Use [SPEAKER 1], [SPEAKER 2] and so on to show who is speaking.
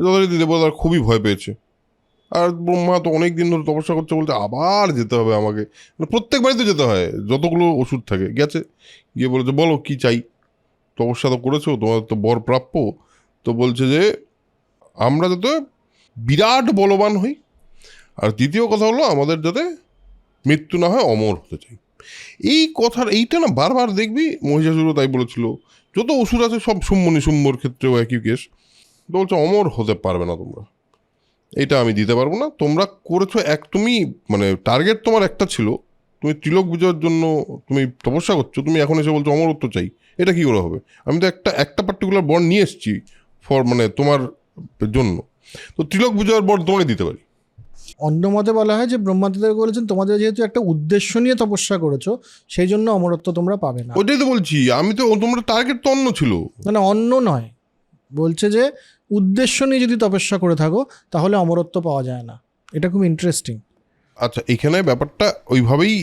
[SPEAKER 1] যথারীতি দেবতার খুবই ভয় পেয়েছে। আর ব্রহ্মা তো অনেক দিন ধরে তপস্যা করছে, বলছে আবার যেতে হবে আমাকে। মানে প্রত্যেক বাড়িতে যেতে হয়, যতগুলো ওষুধ থাকে। গেছে, গিয়ে বলেছে, বলো, কি চাই? তপস্যা তো করেছ, তোমাদের তো বর প্রাপ্য। তো বলছে যে, আমরা যাতে বিরাট বলবান হই। আর দ্বিতীয় কথা হলো, আমাদের যাতে মৃত্যু না হয়, অমর হতে চাই। এই কথার, এইটা না বারবার দেখবি, মহিষাসুরও তাই বলেছিল। যত ওষুধ আছে, সব সুম্মনি সুম্মর ক্ষেত্রেও একই কেস তো বলছে অমর হতে পারবে না তোমরা। এটা আমি দিতে পারব না। তোমরা করেছ এক তুমি মানে টার্গেট তোমার একটা ছিল। তুমি তিলক বিজয়ের জন্য তুমি তপস্যা করছ। তুমি এখন এসে বলছো অমরত্ব চাই। এটা কি করে হবে? আমি তো একটা একটা পার্টিকুলার বন্ড নিয়ে এসেছি ফর মানে তোমার জন্য। তো তিলক বিজয়ের বন্ড তোমায় দিতে পারি।
[SPEAKER 2] অন্য মতে বলা হয় যে ব্রহ্মাদেব বলেছেন তোমাদের যেহেতু একটা উদ্দেশ্য নিয়ে তপস্যা করেছ সেই জন্য অমরত্ব তোমরা পাবে না।
[SPEAKER 1] ওইটাই তো বলছি। আমি তো তোমরা টার্গেট তো অন্য ছিল।
[SPEAKER 2] মানে অন্য নয়। বলছে যে, উদ্দেশ্য নিয়ে যদি তপস্যা করে থাকো, তাহলে অমরত্ব পাওয়া যায় না। এটা খুব ইন্টারেস্টিং
[SPEAKER 1] আচ্ছা এখানে ব্যাপারটা ওইভাবেই